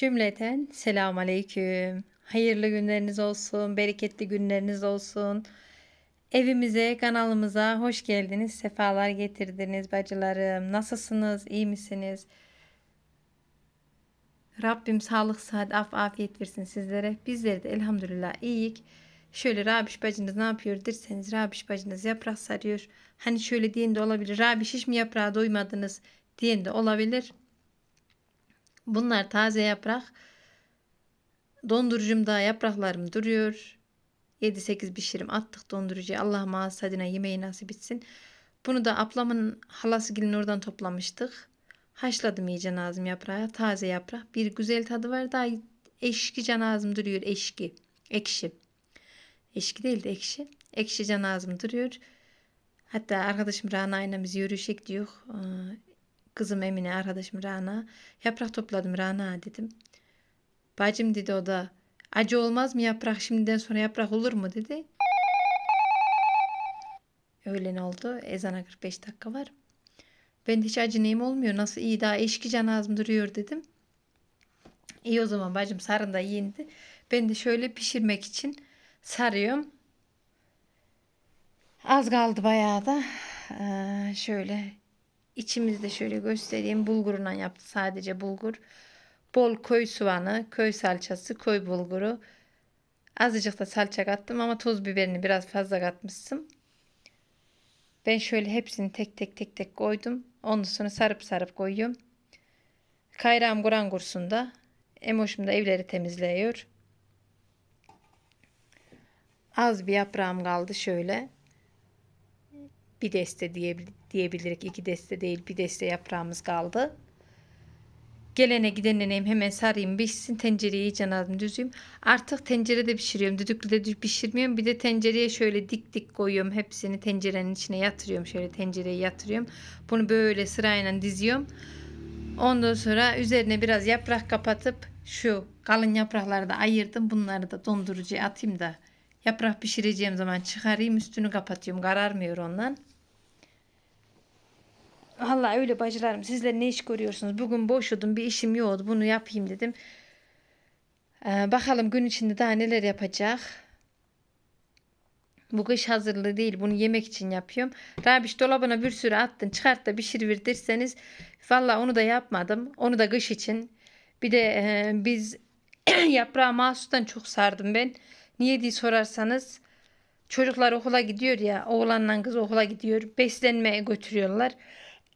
Cümleten selam aleyküm. Hayırlı günleriniz olsun, bereketli günleriniz olsun. Evimize, kanalımıza hoş geldiniz, sefalar getirdiniz bacılarım. Nasılsınız, iyi misiniz? Rabbim sağlık, sıhhat, af, afiyet versin sizlere. Bizleri de elhamdülillah iyiyik. Şöyle Rabiş bacınız ne yapıyor derseniz Rabiş bacınız yaprak sarıyor. Hani şöyle diyen de olabilir. Rabiş hiç mi yaprağa doymadınız diyen de olabilir. Bunlar taze yaprak. Dondurucumda yapraklarım duruyor. 7-8 pişirim attık dondurucuya. Allah mağazadına yemeği nasip etsin. Bunu da ablamın halası gelin oradan toplamıştık. Haşladım iyice nazım yaprağı. Taze yaprak. Bir güzel tadı var. Daha eşki can ağzım duruyor. Eşki. Ekşi. Eşki değil de ekşi. Ekşi can ağzım duruyor. Hatta arkadaşım Rana ile biz yürüyüşe gidiyor. Ee, Kızım Emine, arkadaşım Rana. Yaprak topladım Rana dedim. Bacım dedi o da. Acı olmaz mı yaprak şimdiden sonra yaprak olur mu dedi. Öğlen oldu. Ezana 45 dakika var. Ben hiç acı neyim olmuyor. Nasıl iyi daha eşki can ağzım duruyor dedim. İyi o zaman bacım sarın da yiyindi. Ben de şöyle pişirmek için sarıyorum. Az kaldı bayağı da. Ee, şöyle içimizde şöyle göstereyim. Bulgurundan yaptı sadece bulgur. Bol köy soğanı, köy salçası, köy bulguru. Azıcık da salça kattım ama toz biberini biraz fazla katmışsın. Ben şöyle hepsini tek tek tek tek koydum. Ondan sonra sarıp sarıp koyuyorum. Kayrağım Kur'an kursunda. Emoşum da evleri temizliyor. Az bir yaprağım kaldı şöyle. Bir deste diyebil diyebilirik. iki deste değil bir deste yaprağımız kaldı. Gelene gidenene hemen sarayım pişsin tencereyi iyice lazım düzeyim. Artık tencerede pişiriyorum. Düdüklüde de pişirmiyorum. Bir de tencereye şöyle dik dik koyuyorum. Hepsini tencerenin içine yatırıyorum. Şöyle tencereye yatırıyorum. Bunu böyle sırayla diziyorum. Ondan sonra üzerine biraz yaprak kapatıp şu kalın yaprakları da ayırdım. Bunları da dondurucuya atayım da yaprak pişireceğim zaman çıkarayım üstünü kapatıyorum. Kararmıyor ondan. Vallahi öyle bacılarım sizler ne iş görüyorsunuz? Bugün boşudum bir işim yoktu bunu yapayım dedim. Ee, bakalım gün içinde daha neler yapacak. Bu kış hazırlığı değil bunu yemek için yapıyorum. Rabiş dolabına bir sürü attın çıkart da pişiriver derseniz. Valla onu da yapmadım. Onu da kış için. Bir de e, biz yaprağı mahsustan çok sardım ben. Niye diye sorarsanız. Çocuklar okula gidiyor ya oğlanla kız okula gidiyor. Beslenmeye götürüyorlar.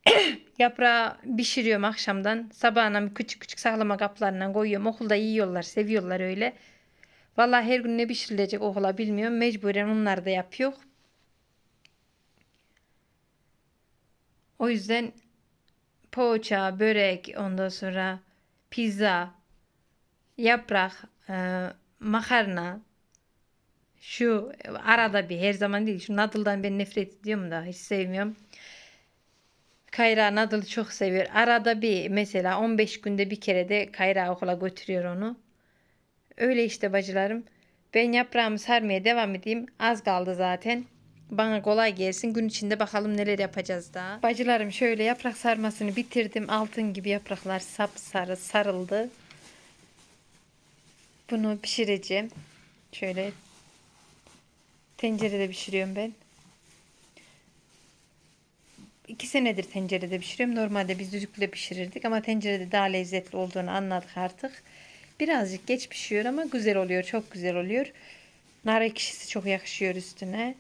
Yaprağı pişiriyorum akşamdan. Sabahına küçük küçük saklama kaplarından koyuyorum. Okulda yiyorlar, seviyorlar öyle. Vallahi her gün ne pişirilecek okula bilmiyorum. Mecburen onlar da yapıyor. O yüzden poğaça, börek, ondan sonra pizza, yaprak, e, makarna, şu arada bir her zaman değil. Şu nadıldan ben nefret ediyorum da hiç sevmiyorum. Kayra Nadıl'ı çok seviyor. Arada bir mesela 15 günde bir kere de Kayra okula götürüyor onu. Öyle işte bacılarım. Ben yaprağımı sarmaya devam edeyim. Az kaldı zaten. Bana kolay gelsin. Gün içinde bakalım neler yapacağız daha. Bacılarım şöyle yaprak sarmasını bitirdim. Altın gibi yapraklar sapsarı sarıldı. Bunu pişireceğim. Şöyle tencerede pişiriyorum ben. İki senedir tencerede pişiriyorum. Normalde biz düdüklüde pişirirdik ama tencerede daha lezzetli olduğunu anladık artık. Birazcık geç pişiyor ama güzel oluyor. Çok güzel oluyor. Nar ekşisi çok yakışıyor üstüne.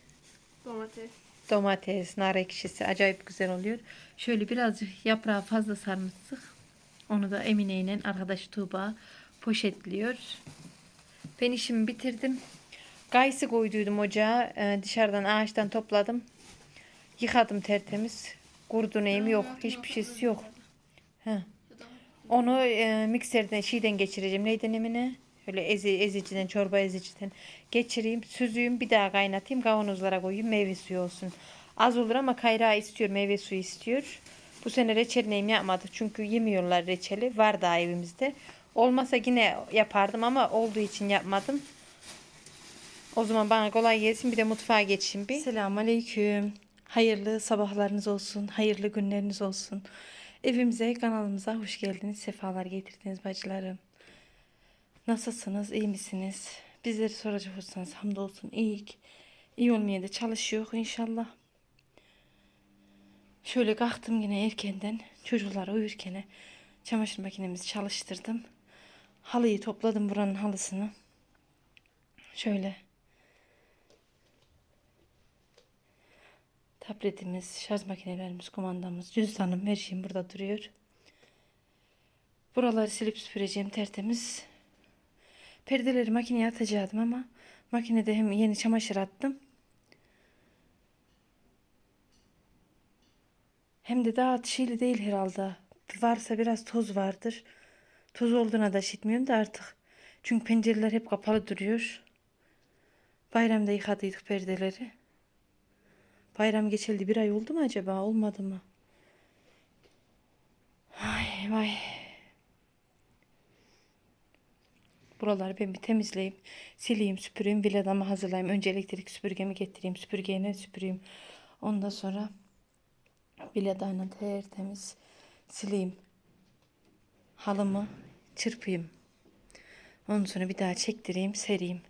Domates. Domates, nar ekşisi acayip güzel oluyor. Şöyle birazcık yaprağı fazla sarmıştık. Onu da Emine ile arkadaş Tuğba poşetliyor. Ben işimi bitirdim. Gaysı koyduydum ocağa. Ee, dışarıdan ağaçtan topladım. Yıkadım tertemiz. Kurdu neyim yok. Hiçbir şeysi yok. Heh. Onu e, mikserden şeyden geçireceğim. Neyden emine? Öyle ezi, eziciden, çorba eziciden geçireyim. Süzeyim bir daha kaynatayım. Kavanozlara koyayım. Meyve suyu olsun. Az olur ama kayrağı istiyor. Meyve suyu istiyor. Bu sene reçel neyim yapmadık. Çünkü yemiyorlar reçeli. Var daha evimizde. Olmasa yine yapardım ama olduğu için yapmadım. O zaman bana kolay gelsin. Bir de mutfağa geçeyim bir. Selamun Aleyküm. Hayırlı sabahlarınız olsun. Hayırlı günleriniz olsun. Evimize, kanalımıza hoş geldiniz. Sefalar getirdiniz bacılarım. Nasılsınız? iyi misiniz? Bizleri soracak olsanız hamdolsun iyi. İyi olmaya da çalışıyor inşallah. Şöyle kalktım yine erkenden. Çocuklar uyurken çamaşır makinemizi çalıştırdım. Halıyı topladım buranın halısını. Şöyle. Tabletimiz, şarj makinelerimiz, kumandamız, cüzdanım her şeyim burada duruyor. Buraları silip süpüreceğim tertemiz. Perdeleri makineye atacaktım ama makinede hem yeni çamaşır attım. Hem de daha şeyli değil herhalde. Varsa biraz toz vardır. Toz olduğuna da işitmiyorum da artık. Çünkü pencereler hep kapalı duruyor. Bayramda yıkadıydık perdeleri. Bayram geçildi bir ay oldu mu acaba? Olmadı mı? Ay vay. Buraları ben bir temizleyeyim. Sileyim, süpüreyim. Villadamı hazırlayayım. Önce elektrik süpürgemi getireyim. Süpürgeyle süpüreyim. Ondan sonra villadayla tertemiz sileyim. Halımı çırpayım. Ondan sonra bir daha çektireyim, sereyim.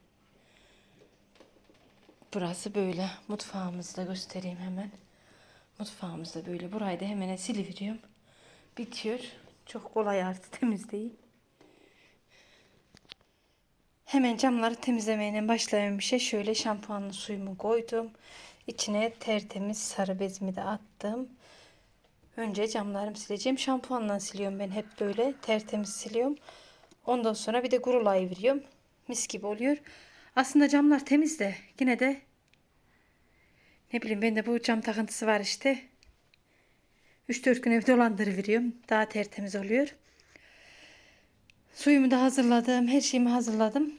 Burası böyle. Mutfağımızı da göstereyim hemen. Mutfağımız da böyle. Burayı da hemen siliveriyorum. Bitiyor. Çok kolay artık temizleyin. Hemen camları temizlemeyle başlayan bir şey. Şöyle şampuanlı suyumu koydum. İçine tertemiz sarı bezimi de attım. Önce camlarımı sileceğim. Şampuanla siliyorum ben hep böyle. Tertemiz siliyorum. Ondan sonra bir de gurulayı veriyorum. Mis gibi oluyor. Aslında camlar temiz de yine de ne bileyim bende bu cam takıntısı var işte. 3-4 gün evde dolandırıveriyorum. Daha tertemiz oluyor. Suyumu da hazırladım. Her şeyimi hazırladım.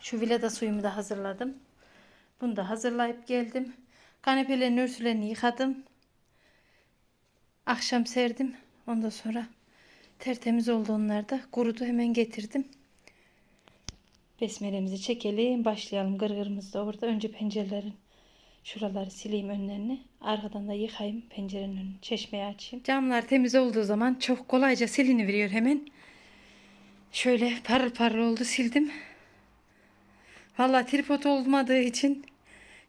Şu villada suyumu da hazırladım. Bunu da hazırlayıp geldim. Kanepelerin örtülerini yıkadım. Akşam serdim. Ondan sonra tertemiz oldu onlar da. Kurudu hemen getirdim. Besmelemizi çekelim. Başlayalım. Gırgırımız da orada. Önce pencerelerin şuraları sileyim önlerini. Arkadan da yıkayayım pencerenin önünü. Çeşmeyi açayım. Camlar temiz olduğu zaman çok kolayca siliniveriyor hemen. Şöyle parıl parıl oldu sildim. Vallahi tripod olmadığı için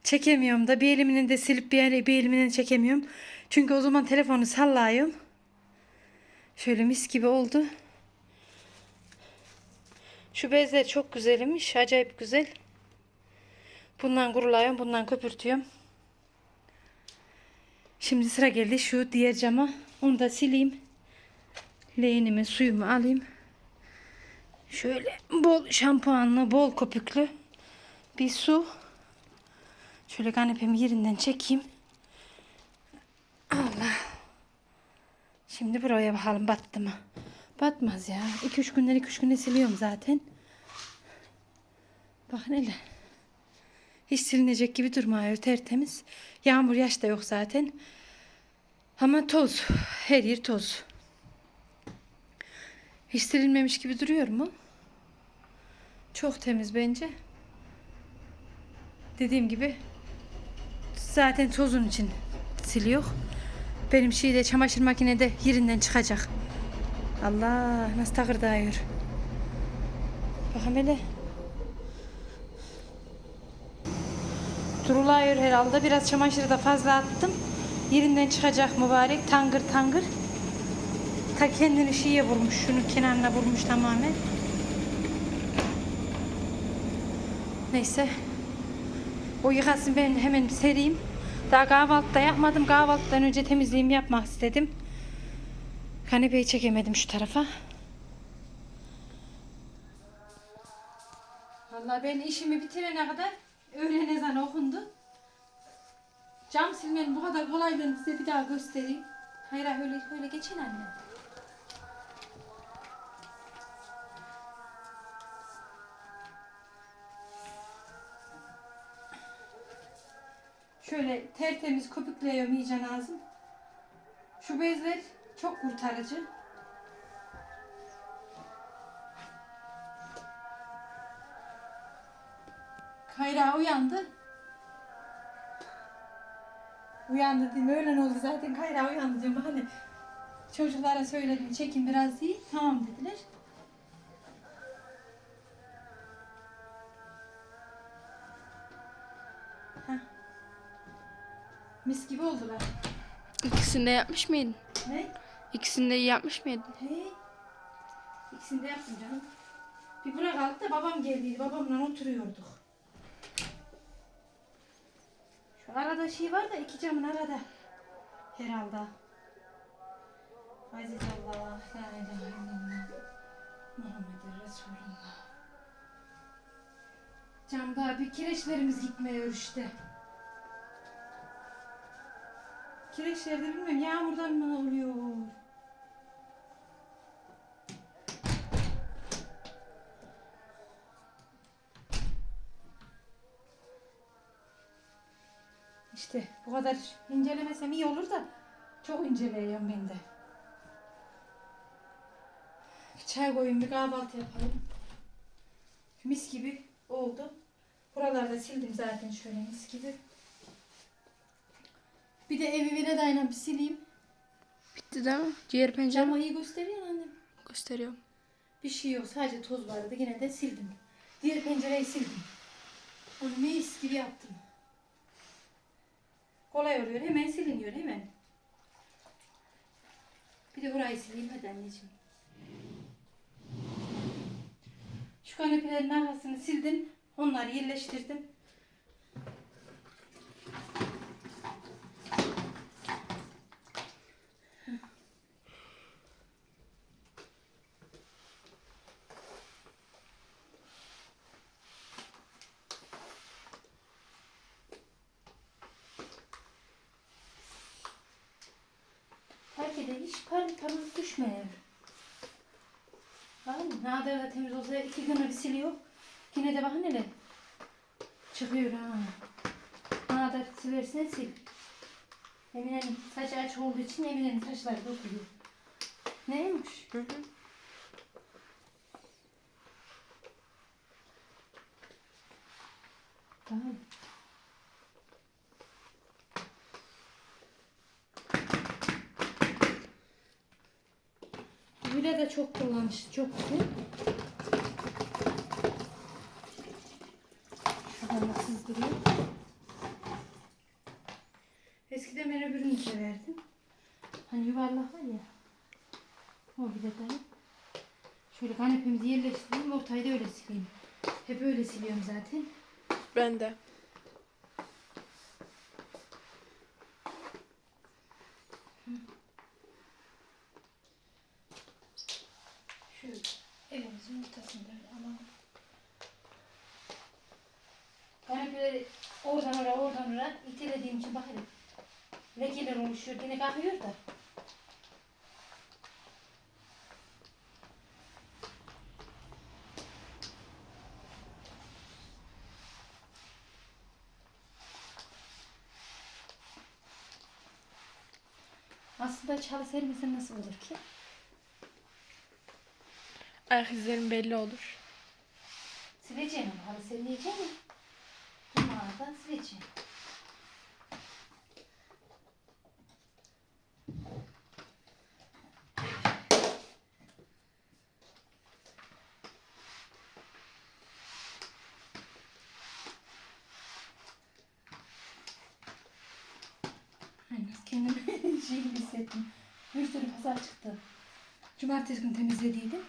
çekemiyorum da bir elimini de silip bir, bir elimini çekemiyorum. Çünkü o zaman telefonu sallıyorum. Şöyle mis gibi oldu. Şu bezler çok güzelmiş. Acayip güzel. Bundan kurulayım. Bundan köpürtüyorum. Şimdi sıra geldi şu diğer cama. Onu da sileyim. Leğenimi suyumu alayım. Şöyle bol şampuanlı, bol köpüklü bir su. Şöyle kanepemi yerinden çekeyim. Allah. Şimdi buraya bakalım battı mı? Batmaz ya. 2-3 günden 2-3 günde siliyorum zaten. Bakın hele. Hiç silinecek gibi durmuyor. Tertemiz. Yağmur yaş da yok zaten. Ama toz. Her yer toz. Hiç silinmemiş gibi duruyor mu? Çok temiz bence. Dediğim gibi zaten tozun için siliyor. Benim şeyde çamaşır makinede yerinden çıkacak. Allah nasıl takırdağıyor. Bakın hele. Duruluyor herhalde. Biraz çamaşırı da fazla attım. Yerinden çıkacak mübarek. Tangır tangır. Ta kendini şiye vurmuş. Şunun kenarına vurmuş tamamen. Neyse. O yıkasın ben hemen sereyim. Daha kahvaltı da yapmadım. Kahvaltıdan önce temizliğimi yapmak istedim. Kanepeyi çekemedim şu tarafa. Vallahi ben işimi bitirene kadar öğlen ezanı okundu. Cam silmenin bu kadar kolaylığını size bir daha göstereyim. Hayır öyle, öyle geçin anne. Şöyle tertemiz köpükleyiyorum iyice lazım. Şu bezler çok kurtarıcı. Kayra uyandı. Uyandı değil mi? Öğlen oldu zaten. Kayra uyandı diyorum. Hani çocuklara söyledim çekin biraz değil. Tamam dediler. Heh. Mis gibi oldular. İkisini de yapmış mıydın? Ne? İkisini de iyi yapmış mıydın? He. İkisini de yaptım canım. Bir bura kaldı da babam geldiydi. Babamla oturuyorduk. Şu arada şey var da iki camın arada. Herhalde. Aziz Allah, la ilahe illallah. Muhammed Resulullah. Camda bir kireçlerimiz gitmiyor işte. Kireçlerde bilmiyorum yağmurdan mı oluyor? İşte bu kadar incelemesem iyi olur da çok inceleyiyorum ben de. Bir çay koyun bir kahvaltı yapalım. Mis gibi oldu. Buralarda sildim zaten şöyle mis gibi. Bir de evi vine dayana bir sileyim. Bitti değil mi? Ciğer pencere Camı iyi gösteriyor annem. gösteriyorum. Bir şey yok sadece toz vardı yine de sildim. Diğer pencereyi sildim. Onu mis gibi yaptım. Kolay oluyor hemen siliniyor hemen. Bir de burayı sileyim hadi anneciğim. Şu kanepelerin arkasını sildim. Onları yerleştirdim. Herkese hiç parmak düşmüyor. Bakın ne kadar da temiz olsa iki güne bir siliyor. Yine de bakın hele. Çıkıyor ha. Ne kadar silersen sil. Emine'nin saçı açık olduğu için Emine'nin saçları dokuyor. Neymiş? Hı hı. Tamam. Böyle de çok kullanışlı, çok güzel. Şuradan da sızdırıyor. Eskiden ben öbürünü severdim. Hani yuvarlak var ya. O bir de daha. Şöyle kanepemizi yerleştireyim, ortayı da öyle sileyim. Hep öyle siliyorum zaten. Ben de. Şöyle elimizin ortasında öyle alalım. Kanepeleri oradan oraya oradan oraya itelediğim için bak hele. Lekeler oluşuyor. Yine kalkıyor da. Aslında çalı sermesen nasıl olur ki? Ayak izlerim belli olur. Sileceğim ama halı sermeyeceğim mi? Dumağdan sileceğim. Ay nasıl kendimi şey hissettim. Bir sürü pazar çıktı. Cumartesi günü temizlediydim.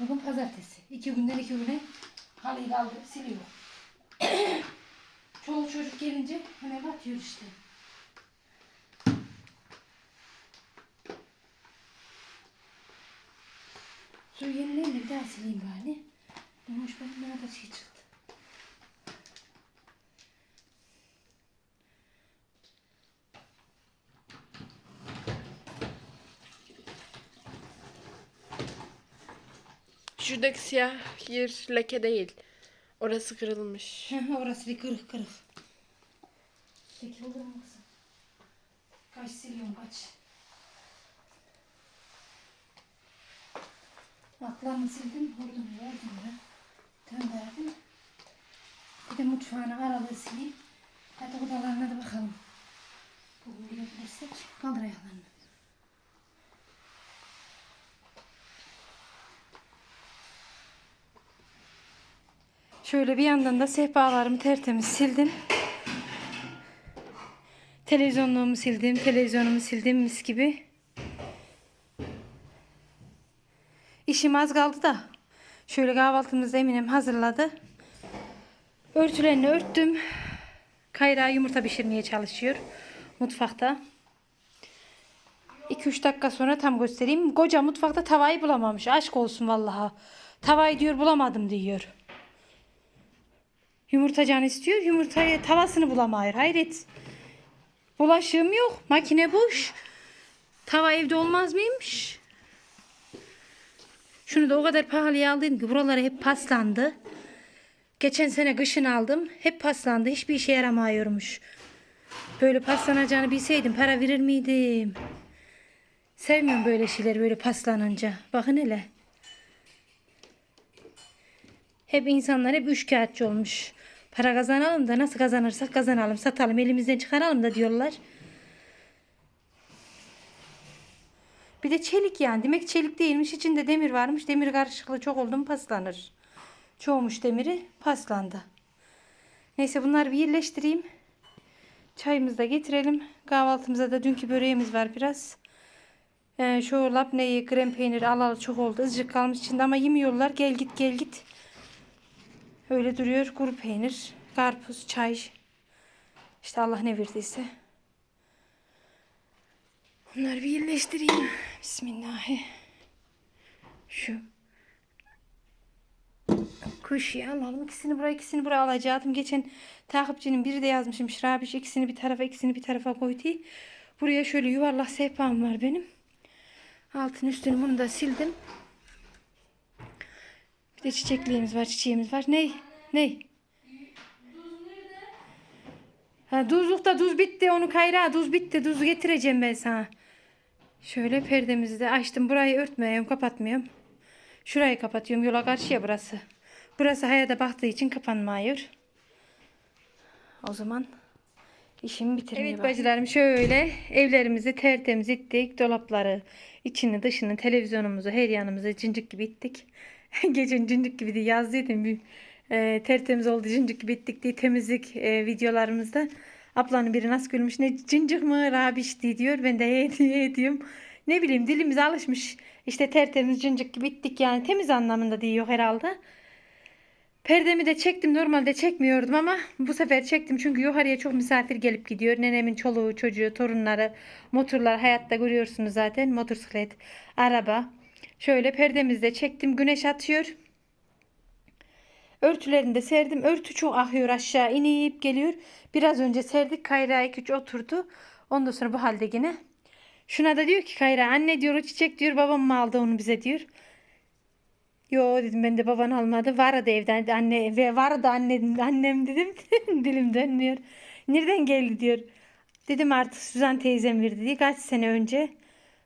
Bugün pazartesi. İki günden iki güne halıyı kaldırıp siliyor. Çoluk çocuk gelince hemen batıyor işte. Su yenilerini bir daha sileyim bari. Hoş benim ne kadar şey çıktı. Şuradaki siyah yer leke değil. Orası kırılmış. Orası bir kırık kırık. Peki olur mu kızım? Kaç siliyorum kaç. Atlarını sildim, vurdum ya, vurdum ya. Gönderdim. Bir de mutfağını aralığı sileyim. Hadi odalarına da bakalım. Bugün gidebilirsek kaldır ayaklarını. Şöyle bir yandan da sehpalarımı tertemiz sildim. Televizyonluğumu sildim. Televizyonumu sildim mis gibi. İşim az kaldı da. Şöyle kahvaltımızı Eminem hazırladı. Örtülerini örttüm. Kayra yumurta pişirmeye çalışıyor. Mutfakta. 2-3 dakika sonra tam göstereyim. Koca mutfakta tavayı bulamamış. Aşk olsun vallahi. Tavayı diyor bulamadım diyor. Yumurta can istiyor. Yumurtayı tavasını bulamıyor. Hayret. Bulaşığım yok. Makine boş. Tava evde olmaz mıymış? Şunu da o kadar pahalıya aldım ki buraları hep paslandı. Geçen sene kışın aldım. Hep paslandı. Hiçbir işe yaramıyormuş. Böyle paslanacağını bilseydim para verir miydim? Sevmiyorum böyle şeyler böyle paslanınca. Bakın hele. Hep insanlar hep üçkağıtçı olmuş. Para kazanalım da nasıl kazanırsak kazanalım, satalım, elimizden çıkaralım da diyorlar. Bir de çelik yani. Demek çelik değilmiş. içinde demir varmış. Demir karışıklığı çok oldu mu paslanır. Çoğumuş demiri paslandı. Neyse bunları bir yerleştireyim. Çayımızı da getirelim. Kahvaltımıza da dünkü böreğimiz var biraz. Ee, şu labneyi, krem peyniri alalı çok oldu. Azıcık kalmış içinde ama yemiyorlar. Gel git gel git. Öyle duruyor. Kuru peynir, karpuz, çay. İşte Allah ne verdiyse. Bunları bir yerleştireyim. Bismillah. Şu. Kuşu alalım. İkisini buraya ikisini buraya alacaktım. Geçen takipçinin biri de yazmışım. Şirabiş ikisini bir tarafa ikisini bir tarafa koydu. Buraya şöyle yuvarlak sehpam var benim. Altın üstünü bunu da sildim. Bir de çiçekliğimiz var, çiçeğimiz var. Ney? Ney? Ha, tuzlukta tuz bitti. Onu kayra tuz bitti. Tuz getireceğim ben sana. Şöyle perdemizi de açtım. Burayı örtmüyorum, kapatmıyorum. Şurayı kapatıyorum. Yola karşıya burası. Burası hayata baktığı için kapanmıyor. O zaman işimi bitirmeye Evet bacılarım şöyle evlerimizi tertemiz ettik. Dolapları, içini dışını, televizyonumuzu, her yanımızı cincik gibi ettik. Geçen cincik gibi de yazdıydım. Bir, e, tertemiz oldu cincik gibi ettik diye temizlik e, videolarımızda. Ablanın biri nasıl gülmüş ne cincik mı rabişti diyor. Ben de he diye diyorum. Ne bileyim dilimiz alışmış. İşte tertemiz cincik gibi ettik yani temiz anlamında diyor herhalde. Perdemi de çektim. Normalde çekmiyordum ama bu sefer çektim. Çünkü yukarıya çok misafir gelip gidiyor. Nenemin çoluğu, çocuğu, torunları, motorlar hayatta görüyorsunuz zaten. Motosiklet, araba. Şöyle perdemizi de çektim. Güneş atıyor. Örtülerini de serdim. Örtü çok akıyor aşağı inip geliyor. Biraz önce serdik. Kayra 2-3 oturdu. Ondan sonra bu halde yine. Şuna da diyor ki Kayra anne diyor o çiçek diyor babam mı aldı onu bize diyor. Yo dedim ben de baban almadı. Vardı evden anne ve vardı anne annem dedim. Dilim dönmüyor. Nereden geldi diyor. Dedim artık Süzan teyzem verdi diye kaç sene önce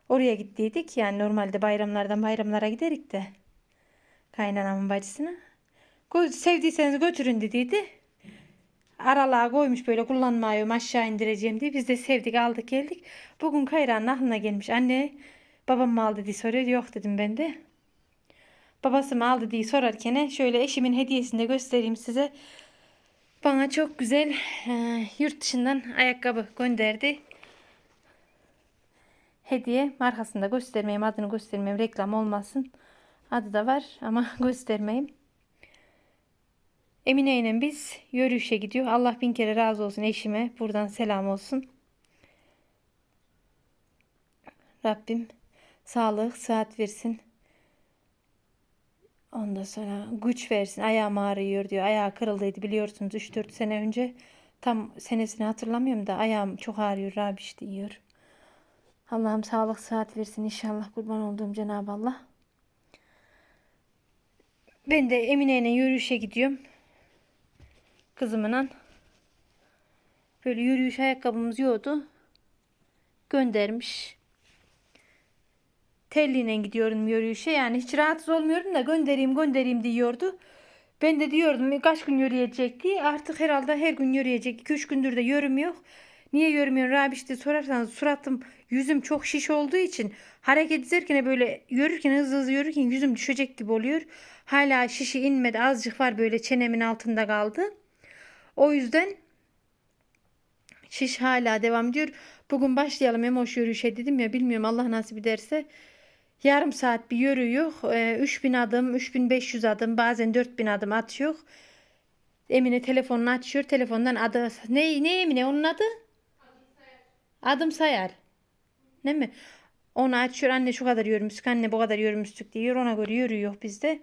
oraya gittiydik. Yani normalde bayramlardan bayramlara giderik de. Kaynanamın bacısına. Sevdiyseniz götürün dediydi. Aralığa koymuş böyle kullanmıyorum aşağı indireceğim diye. Biz de sevdik aldık geldik. Bugün Kayra'nın aklına gelmiş. Anne babam mı aldı soruyor. Yok dedim ben de. Babası mı aldı diye sorarken şöyle eşimin hediyesini de göstereyim size. Bana çok güzel e, yurt dışından ayakkabı gönderdi. Hediye markasını da göstermeyeyim, adını göstermeyeyim, reklam olmasın. Adı da var ama göstermeyeyim. Emine ile biz yürüyüşe gidiyor. Allah bin kere razı olsun eşime. Buradan selam olsun. Rabbim sağlık, sıhhat versin. Ondan sonra güç versin. Ayağım ağrıyor diyor. Ayağı kırıldıydı biliyorsunuz 3-4 sene önce. Tam senesini hatırlamıyorum da ayağım çok ağrıyor Rabiş diyor. Allah'ım sağlık sıhhat versin inşallah kurban olduğum Cenab-ı Allah. Ben de Emine ile yürüyüşe gidiyorum. Kızımla. Böyle yürüyüş ayakkabımız yoktu. Göndermiş telliyle gidiyorum yürüyüşe. Yani hiç rahatsız olmuyorum da göndereyim göndereyim diyordu. Ben de diyordum kaç gün yürüyecek diye. Artık herhalde her gün yürüyecek. 2-3 gündür de yürüm yok. Niye yürümüyorsun Rabiş diye sorarsanız suratım yüzüm çok şiş olduğu için hareket ederken böyle yürürken hızlı hızlı yürürken yüzüm düşecek gibi oluyor. Hala şişi inmedi azıcık var böyle çenemin altında kaldı. O yüzden Şiş hala devam ediyor. Bugün başlayalım emoş yürüyüşe dedim ya bilmiyorum Allah nasip ederse. Yarım saat bir yürüyor. Ee, 3000 adım, 3500 adım, bazen 4000 adım atıyor. Emine telefonunu açıyor. Telefondan adı ne ne Emine onun adı? Adım sayar. Ne mi? Onu açıyor anne şu kadar yürümüştük anne bu kadar yürümüştük diyor. Ona göre yürüyor bizde.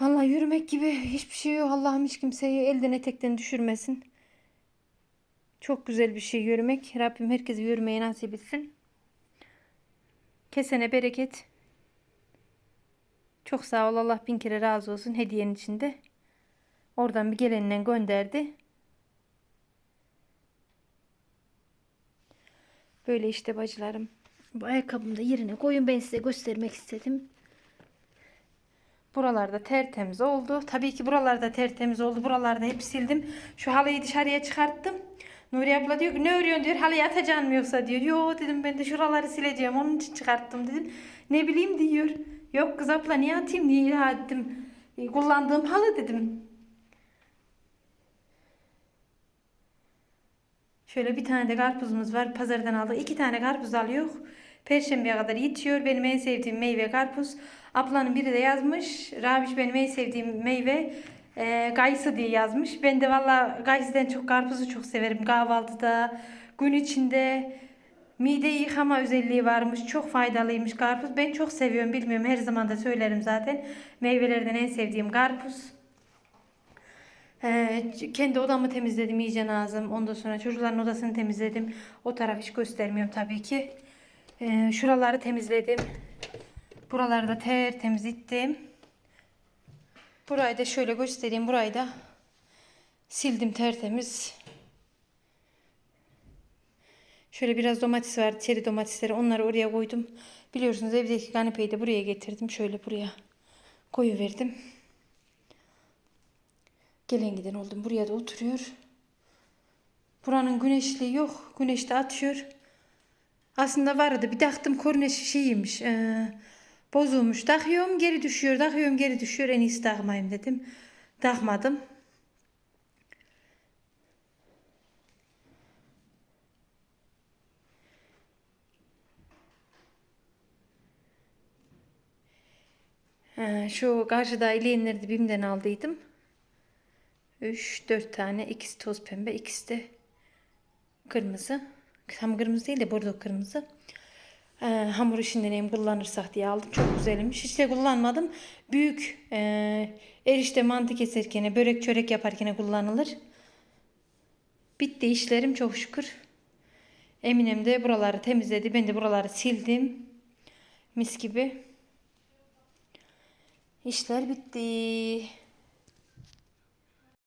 Vallahi yürümek gibi hiçbir şey yok. Allah'ım hiç kimseyi elden etekten düşürmesin. Çok güzel bir şey yürümek. Rabbim herkese yürümeyi nasip etsin. Kesene bereket. Çok sağ ol. Allah bin kere razı olsun hediyenin içinde. Oradan bir geleninden gönderdi. Böyle işte bacılarım. Bu ayakkabımı da yerine koyun ben size göstermek istedim. Buralarda tertemiz oldu. Tabii ki buralarda tertemiz oldu. Buralarda hep sildim. Şu halıyı dışarıya çıkarttım. Nuri abla diyor ki ne örüyorsun diyor. Halıyı atacaksın mı yoksa diyor. Yo dedim ben de şuraları sileceğim. Onun için çıkarttım dedim. Ne bileyim diyor. Yok kız abla niye atayım diye ya dedim. "E, Kullandığım halı dedim. Şöyle bir tane de karpuzumuz var. Pazardan aldık. İki tane karpuz alıyor. Perşembeye kadar yetiyor. Benim en sevdiğim meyve karpuz. Ablanın biri de yazmış. Rabiş benim en sevdiğim meyve e, kayısı diye yazmış. Ben de valla kayısıdan çok karpuzu çok severim. Kahvaltıda, gün içinde mideyi yıkama özelliği varmış. Çok faydalıymış karpuz. Ben çok seviyorum. Bilmiyorum her zaman da söylerim zaten. Meyvelerden en sevdiğim karpuz. Ee, kendi odamı temizledim iyice lazım. Ondan sonra çocukların odasını temizledim. O tarafı hiç göstermiyorum tabii ki. Ee, şuraları temizledim. Buraları da tertemiz ettim. Burayı da şöyle göstereyim. Burayı da sildim tertemiz. Şöyle biraz domates vardı. Çeri domatesleri. Onları oraya koydum. Biliyorsunuz evdeki kanepeyi de buraya getirdim. Şöyle buraya koyuverdim. Gelen giden oldum. Buraya da oturuyor. Buranın güneşliği yok. Güneş de atıyor. Aslında vardı. Bir taktım korneş şeyiymiş. Ee, bozulmuş. Takıyorum geri düşüyor. Takıyorum geri düşüyor. En iyisi takmayayım dedim. Takmadım. Şu karşıda ileyenleri de BİM'den aldıydım. 3 4 tane. ikisi toz pembe, ikisi de kırmızı. Tam kırmızı değil de bordo kırmızı. Ee, hamur işinden hem kullanırsak diye aldım. Çok güzelmiş. Hiç de kullanmadım. Büyük e, erişte mantı keserken, börek çörek yaparken kullanılır. Bitti işlerim çok şükür. Eminem de buraları temizledi. Ben de buraları sildim. Mis gibi. İşler bitti.